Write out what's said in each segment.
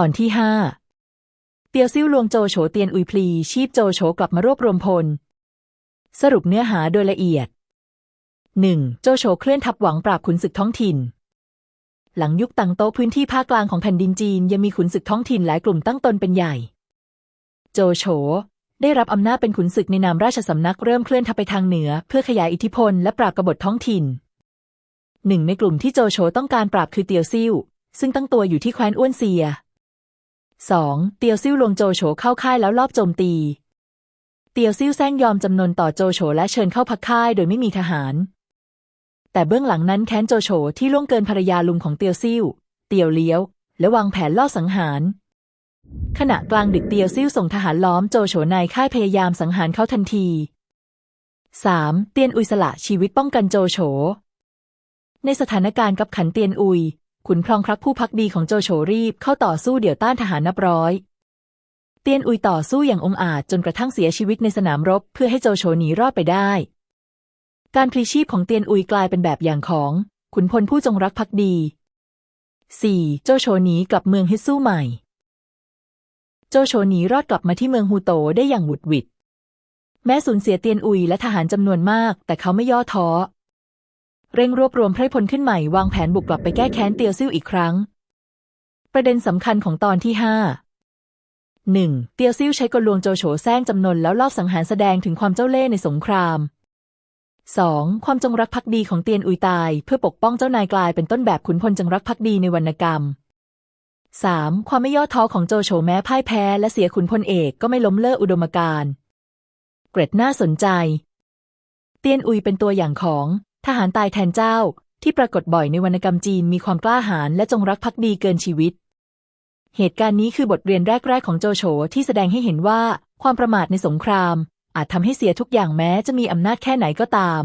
ตอนที่ห้าเตียวซิ่วลวงโจโฉเตียนอุยพลี ชีพโจโฉกลับมารวบรวมพล สรุปเนื้อหาโดยละเอียด 1. โจโฉเคลื่อนทัพหวังปราบขุนศึกท้องถิ่น หลังยุคตังโตพื้นที่ภาคกลางของแผ่นดินจีน ยังมีขุนศึกท้องถิ่นหลายกลุ่มตั้งตนเป็นใหญ่ โจโฉได้รับอำนาจเป็นขุนศึกในนามราชสำนักเริ่มเคลื่อนทัพไปทางเหนือ เพื่อขยายอิทธิพลและปราบกบฏท้องถิ่นหนึ่งในกลุ่มที่โจโฉต้องการปราบคือเตียวซิ่วซึ่งตั้งตัวอยู่ที่แคว้นอ้วนเซีย 2. เตียวซิ่วลวงโจโฉเข้าค่ายแล้วลอบโจมตี เตียวซิ่วแซงยอมจำนนต่อโจโฉและเชิญเข้าพักค่ายโดยไม่มีทหาร แต่เบื้องหลังนั้นแค้นโจโฉที่ล่วงเกินภรรยาลุงของเตียวซิ่ว เตียวเลี้ยว และวางแผนล่อสังหาร ขณะกลางดึกเตียวซิ่วส่งทหารล้อมโจโฉในค่ายพยายามสังหารเขาทันที 3. เตียนอุยสละชีวิตป้องกันโจโฉในสถานการณ์กับขันเตียนอุย ขุนพลองพรักผู้พักดีของโจโฉรีบเข้าต่อสู้เดี่ยวต้านทหารนับร้อยเตียนอุยต่อสู้อย่างองอาจจนกระทั่งเสียชีวิตในสนามรบ เพื่อให้โจโฉหนีรอดไปได้ การพลีชีพของเตียนอุยกลายเป็นแบบอย่างของ ขุนพลผู้จงรักภักดี 4. โจโฉหนีกลับเมืองฮิซู่ใหม่ โจโฉหนีรอดกลับมาที่เมืองฮูโตได้อย่างหวุดหวิด แม้สูญเสียเตียนอุยและทหารจำนวนมาก แต่เขาไม่ย่อท้อ เร่งรวบรวมไพร่พลขึ้นใหม่วางแผนบุกกลับไปแก้แค้นเตียวซิ่วอีกครั้ง ประเด็นสำคัญของตอนที่ห้าหนึ่งเตียวซิ่วใช้กลลวงโจโฉแซงจำนวนแล้วลอบสังหารแสดงถึงความเจ้าเล่ห์ในสงคราม 2. ความจงรักภักดีของเตียนอุยตาย เพื่อปกป้องเจ้านายกลายเป็นต้นแบบขุนพลจงรักภักดีในวรรณกรรม 3. ความไม่ย่อท้อของโจโฉแม้พ่ายแพ้และเสียขุนพลเอกก็ไม่ล้มเลิกอุดมการณ์เกร็ดน่าสนใจ เตียนอุยเป็นตัวอย่างของ ทหารตายแทนเจ้าที่ปรากฏบ่อยในวรรณกรรมจีนมีความกล้าหาญและจงรักภักดีเกินชีวิต เหตุการณ์นี้คือบทเรียนแรก ๆ ของโจโฉที่แสดงให้เห็นว่าความประมาทในสงคราม อาจทำให้เสียทุกอย่างแม้จะมีอำนาจแค่ไหนก็ตาม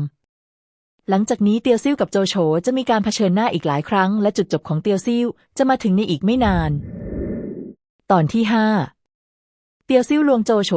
หลังจากนี้เตียวซิ่วกับโจโฉจะมีการเผชิญหน้าอีกหลายครั้ง และจุดจบของเตียวซิ่วจะมาถึงในอีกไม่นาน ตอนที่ห้าเตียวซิ่วลวงโจโฉ